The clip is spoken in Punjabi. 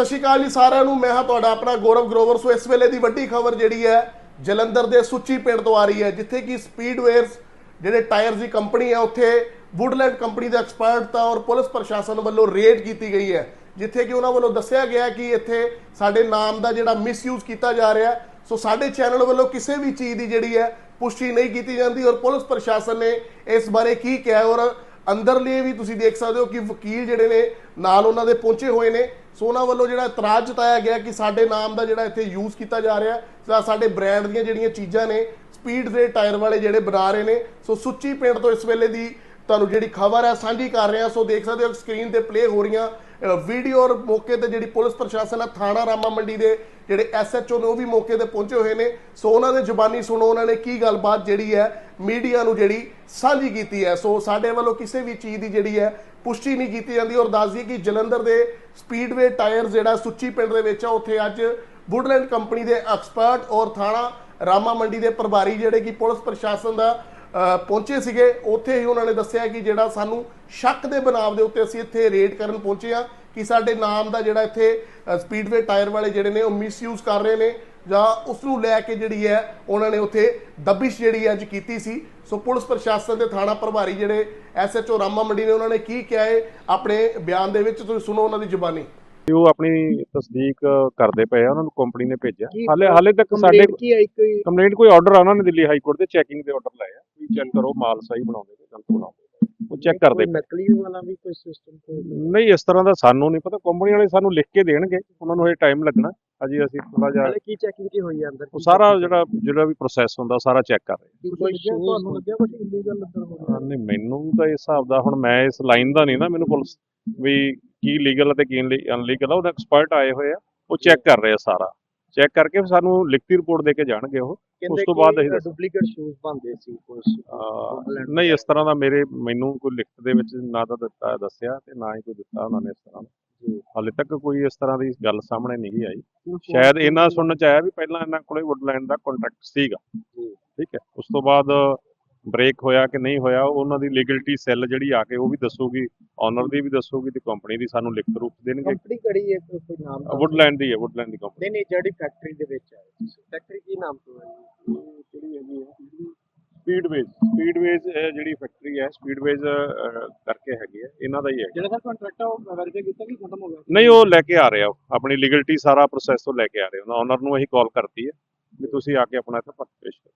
ਸਤਿ ਸ਼੍ਰੀ ਅਕਾਲ ਜੀ ਸਾਰਿਆਂ ਨੂੰ। ਮੈਂ ਹਾਂ ਤੁਹਾਡਾ ਆਪਣਾ ਗੌਰਵ ਗਰੋਵਰ। ਸੋ ਇਸ ਵੇਲੇ ਦੀ ਵੱਡੀ ਖਬਰ ਜਿਹੜੀ ਹੈ, ਜਲੰਧਰ ਦੇ ਸੁੱਚੀ ਪਿੰਡ ਤੋਂ ਆ ਰਹੀ ਹੈ, ਜਿੱਥੇ ਕਿ ਸਪੀਡਵੇਅਰਸ ਜਿਹੜੇ ਟਾਇਰਸ ਦੀ ਕੰਪਨੀ ਹੈ, ਉੱਥੇ ਵੁੱਡਲੈਂਡ ਕੰਪਨੀ ਦੇ ਐਕਸਪਰਟ ਤਾਂ ਔਰ ਪੁਲਿਸ ਪ੍ਰਸ਼ਾਸਨ ਵੱਲੋਂ ਰੇਡ ਕੀਤੀ ਗਈ ਹੈ, ਜਿੱਥੇ ਕਿ ਉਹਨਾਂ ਵੱਲੋਂ ਦੱਸਿਆ ਗਿਆ ਕਿ ਇੱਥੇ ਸਾਡੇ ਨਾਮ ਦਾ ਜਿਹੜਾ ਮਿਸਯੂਜ਼ ਕੀਤਾ ਜਾ ਰਿਹਾ ਸੋ ਸਾਡੇ ਚੈਨਲ ਵੱਲੋਂ ਕਿਸੇ ਵੀ ਚੀਜ਼ ਦੀ ਜਿਹੜੀ ਹੈ, ਪੁਸ਼ਟੀ ਨਹੀਂ ਕੀਤੀ ਜਾਂਦੀ ਔਰ ਪੁਲਿਸ ਪ੍ਰਸ਼ਾਸਨ ਨੇ ਇਸ ਬਾਰੇ ਕੀ ਕਿਹਾ ਔਰ ਅੰਦਰਲੇ ਵੀ ਤੁਸੀਂ ਦੇਖ ਸਕਦੇ ਹੋ ਕਿ ਵਕੀਲ ਜਿਹੜੇ ਨੇ ਨਾਲ ਉਹਨਾਂ ਦੇ ਪਹੁੰਚੇ ਹੋਏ ਨੇ। ਸੋ ਉਹਨਾਂ ਵੱਲੋਂ ਜਿਹੜਾ ਇਤਰਾਜ਼ ਜਤਾਇਆ ਗਿਆ ਕਿ ਸਾਡੇ ਨਾਮ ਦਾ ਜਿਹੜਾ ਇੱਥੇ ਯੂਜ਼ ਕੀਤਾ ਜਾ ਰਿਹਾ ਜਾਂ ਸਾਡੇ ਬ੍ਰਾਂਡ ਦੀਆਂ ਜਿਹੜੀਆਂ ਚੀਜ਼ਾਂ ਨੇ ਸਪੀਡ ਦੇ ਟਾਇਰ ਵਾਲੇ ਜਿਹੜੇ ਬਣਾ ਰਹੇ ਨੇ। ਸੋ ਸੁੱਚੀ ਪਿੰਡ ਤੋਂ ਇਸ ਵੇਲੇ ਦੀ ਤੁਹਾਨੂੰ ਜਿਹੜੀ ਖਬਰ ਹੈ, ਸਾਂਝੀ ਕਰ ਰਹੇ ਹਾਂ। ਸੋ ਦੇਖ ਸਕਦੇ ਹੋ ਸਕਰੀਨ ਤੇ ਪਲੇ ਹੋ ਰਹੀਆਂ। ਵੀਡੀਓ ਔਰ ਮੌਕੇ ਤੇ ਜਿਹੜੀ ਪੁਲਿਸ ਪ੍ਰਸ਼ਾਸਨ ਆ, ਥਾਣਾ ਰਾਮਾ ਮੰਡੀ ਦੇ ਜਿਹੜੇ ਐਸਐਚਓ ਨੇ, ਉਹ ਵੀ ਮੌਕੇ ਤੇ ਪਹੁੰਚੇ ਹੋਏ ਨੇ। ਸੋ ਉਹਨਾਂ ਦੇ ਜ਼ੁਬਾਨੀ ਸੁਣੋ, ਉਹਨਾਂ ਨੇ ਕੀ ਗੱਲਬਾਤ ਜਿਹੜੀ ਹੈ, ਮੀਡੀਆ ਨੂੰ ਜਿਹੜੀ ਸਾਂਝੀ ਕੀਤੀ ਹੈ। ਸੋ ਸਾਡੇ ਵੱਲੋਂ ਕਿਸੇ ਵੀ ਚੀਜ਼ ਦੀ ਜਿਹੜੀ ਹੈ, ਪੁਸ਼ਟੀ ਨਹੀਂ ਕੀਤੀ ਜਾਂਦੀ ਔਰ ਦੱਸ ਦਈਏ ਕਿ ਜਲੰਧਰ ਦੇ ਸਪੀਡਵੇ ਟਾਇਰ ਜਿਹੜਾ ਸੁੱਚੀ ਪਿੰਡ ਦੇ ਵਿੱਚ ਆ, ਉੱਥੇ ਅੱਜ ਵੁੱਡਲੈਂਡ ਕੰਪਨੀ ਦੇ ਐਕਸਪਰਟ ਔਰ ਥਾਣਾ ਰਾਮਾ ਮੰਡੀ ਦੇ ਪ੍ਰਭਾਰੀ ਜਿਹੜੇ ਕਿ ਪੁਲਿਸ ਪ੍ਰਸ਼ਾਸਨ ਦਾ ਪਹੁੰਚੇ ਸੀਗੇ। ਉੱਥੇ ਹੀ ਉਹਨਾਂ ਨੇ ਦੱਸਿਆ ਕਿ ਜਿਹੜਾ ਸਾਨੂੰ ਸ਼ੱਕ ਦੇ ਬਨਾਵ ਦੇ ਉੱਤੇ ਅਸੀਂ ਇੱਥੇ ਰੇਡ ਕਰਨ ਪਹੁੰਚੇ ਆ ਕਿ ਸਾਡੇ ਨਾਮ ਦਾ ਜਿਹੜਾ ਇੱਥੇ ਸਪੀਡਵੇ ਟਾਇਰ ਵਾਲੇ ਜਿਹੜੇ ਨੇ ਉਹ ਮਿਸਯੂਜ਼ ਕਰ ਰਹੇ ਨੇ ਜਾਂ ਉਸ ਨੂੰ ਲੈ ਕੇ ਜਿਹੜੀ ਹੈ ਉਹਨਾਂ ਨੇ ਉੱਥੇ ਦਬਿਸ਼ ਜਿਹੜੀ ਹੈ ਅੱਜ ਕੀਤੀ ਸੀ। ਸੋ ਪੁਲਿਸ ਪ੍ਰਸ਼ਾਸਨ ਦੇ ਥਾਣਾ ਪ੍ਰਭਾਰੀ ਜਿਹੜੇ ਐਸਐਚਓ ਰਾਮਾ ਮੰਡੀ ਨੇ ਉਹਨਾਂ ਨੇ ਕੀ ਕਿਹਾ ਹੈ ਆਪਣੇ ਬਿਆਨ ਦੇ ਵਿੱਚ ਤੁਸੀਂ ਸੁਣੋ ਉਹਨਾਂ ਦੀ ਜ਼ੁਬਾਨੀ। ਉਹ ਆਪਣੀ ਤਸਦੀਕ ਕਰਦੇ ਪਏ ਆ ਉਹਨਾਂ ਨੂੰ ਕੰਪਨੀ ਨੇ ਭੇਜਿਆ। ਹਾਲੇ ਹਾਲੇ ਤੱਕ ਸਾਡੇ ਕੰਪਲੇਂਟ ਕੋਈ ਆਰਡਰ ਆ ਉਹਨਾਂ ਨੇ ਦਿੱਲੀ ਹਾਈ ਕੋਰਟ ਦੇ ਚੈਕਿੰਗ ਦੇ ਆਰਡਰ ਲਏ ਆ। ਚੈੱਕ ਕਰੋ ਮਾਲ ਸਹੀ ਬਣਾਉਂਦੇ ਨੇ ਗਲਤ ਬਣਾਉਂਦੇ। ਉਹ ਚੈੱਕ ਕਰਦੇ ਕੋਈ ਨਕਲੀ ਵਾਲਾ ਵੀ ਕੋਈ ਸਿਸਟਮ ਕੋਈ। ਨਹੀਂ। ਇਸ ਤਰ੍ਹਾਂ ਦਾ ਸਾਨੂੰ ਨਹੀਂ ਪਤਾ। ਕੰਪਨੀ ਵਾਲੇ ਸਾਨੂੰ ਲਿਖ ਕੇ ਦੇਣਗੇ। ਉਹਨਾਂ ਨੂੰ ਇਹ ਟਾਈਮ ਲੱਗਣਾ। ਅਜੇ ਅਸੀਂ ਥੋੜਾ ਜਿਹਾ ਕੀ ਚੈਕਿੰਗ ਕੀ ਹੋਈ ਹੈ ਅੰਦਰ? ਉਹ ਸਾਰਾ ਜਿਹੜਾ ਜਿਹੜਾ ਵੀ ਪ੍ਰੋਸੈਸ ਹੁੰਦਾ ਸਾਰਾ ਚੈੱਕ ਕਰ ਰਹੇ ਕੀ ਕੋਈ ਤੁਹਾਨੂੰ ਲੱਗਿਆ ਕੁਝ ਇਲੀਗਲ ਅੰਦਰ ਹੋ ਆ। ਨਹੀਂ ਮੈਨੂੰ ਤਾਂ ਇਸ ਹਿਸਾਬ ਦਾ ਹੁਣ ਮੈਂ ਇਸ ਲਾਈਨ ਦਾ ਨਹੀਂ ਨਾ ਮੈਨੂੰ ਪੁਲਿਸ ਵੀ ਕੀ ਲੀਗਲ ਅਤੇ ਕੀ ਅਨਲੀਗਲ ਆ ਉਹਦਾ ਐਕਸਪਰਟ ਆਏ ਹੋਏ ਆ। ਉਹ ਚੈੱਕ ਕਰ ਰਹੇ ਆ ਸਾਰਾ। ਚੈੱਕ ਕਰਕੇ ਸਾਨੂੰ ਲਿਖਤੀ ਰਿਪੋਰਟ ਦੇ ਕੇ ਜਾਣਗੇ ਉਹ। ਉਸ ਤੋਂ ਬਾਅਦ ਅਸੀਂ। ਡੁਪਲੀਕੇਟ ਸ਼ੂਜ਼ ਬੰਦੇ ਸੀ ਅਹ ਨਹੀਂ ਇਸ ਤਰ੍ਹਾਂ ਦਾ ਮੇਰੇ ਮੈਨੂੰ ਕੋਈ ਲਿਖਤ ਦੇ ਵਿੱਚ ਨਾ ਤਾਂ ਦਿੱਤਾ ਦੱਸਿਆ ਤੇ ਨਾ ਹੀ ਕੋਈ ਦਿੱਤਾ ਉਹਨਾਂ ਨੇ ਇਸ ਤਰ੍ਹਾਂ ਹਾਲੇ ਤੱਕ ਕੋਈ ਇਸ ਤਰ੍ਹਾਂ ਦੀ ਗੱਲ ਸਾਹਮਣੇ ਨਹੀਂ ਆਈ। ਸ਼ਾਇਦ ਇਹਨਾਂ ਸੁਣਨ ਚ ਆਇਆ ਵੀ ਪਹਿਲਾਂ ਇਹਨਾਂ ਕੋਲੇ ਵੁੱਡਲੈਂਡ ਦਾ ਕੰਟਰੈਕਟ ਸੀਗਾ। ਠੀਕ ਹੈ। ਉਸ ਤੋਂ ਬਾਅਦ ਬ੍ਰੇਕ ਹੋਇਆ ਕਿ ਨਹੀਂ ਹੋਇਆ ਉਹਨਾਂ ਦੀ ਲੀਗਲਿਟੀ ਸੈੱਲ ਜਿਹੜੀ ਆ ਕੇ ਉਹ ਵੀ ਦੱਸੂਗੀ ਓਨਰ ਦੀ ਵੀ ਦੱਸੂਗੀ ਤੇ ਕੰਪਨੀ ਦੀ ਸਾਨੂੰ ਲਿਖਤ ਰੂਪ ਦੇਣਗੇ। ਕੰਪਨੀ ਕਿਹੜੀ ਹੈ? ਕੋਈ ਕੋਈ ਨਾਮ ਤਾਂ- ਵੁੱਡਲੈਂਡ ਦੀ ਹੈ ਵੁੱਡਲੈਂਡ ਦੀ ਕੰਪਨੀ ਨਹੀਂ ਨਹੀਂ ਜਿਹੜੀ ਫੈਕਟਰੀ ਦੇ ਵਿੱਚ ਹੈ ਫੈਕਟਰੀ ਕੀ ਨਾਮ ਤੋਂ ਹੈ ਜੀ? ਕਿਹੜੀ ਹੈਗੀ ਹੈ। ਸਪੀਡਵੇਜ਼ ਸਪੀਡਵੇਜ਼ ਜਿਹੜੀ ਫੈਕਟਰੀ ਹੈ ਸਪੀਡਵੇਜ਼ ਕਰਕੇ ਹੈਗੀ ਹੈ ਇਹਨਾਂ ਦਾ ਹੀ ਹੈ ਜਿਹੜਾ ਦਾ ਕੰਟਰੈਕਟ ਆ ਉਹ ਵੈਰੀਫਾਈ ਕੀਤਾ ਕਿ ਖਤਮ ਹੋ ਗਿਆ? ਨਹੀਂ ਉਹ ਲੈ ਕੇ ਆ ਰਹੇ ਆ ਉਹ, ਆਪਣੀ ਲੀਗਲਿਟੀ ਸਾਰਾ ਪ੍ਰੋਸੈਸ ਉਹ ਲੈ ਕੇ ਆ ਰਹੇ ਉਹਨਾਂ ਓਨਰ ਨੂੰ ਅਸੀਂ ਕਾਲ ਕਰਤੀ ਹੈ ਵੀ ਤੁਸੀਂ ਆ ਕੇ ਆਪਣਾ ਇੱਥੇ ਪੱਕ ਪੇਸ਼ ਕਰੋ।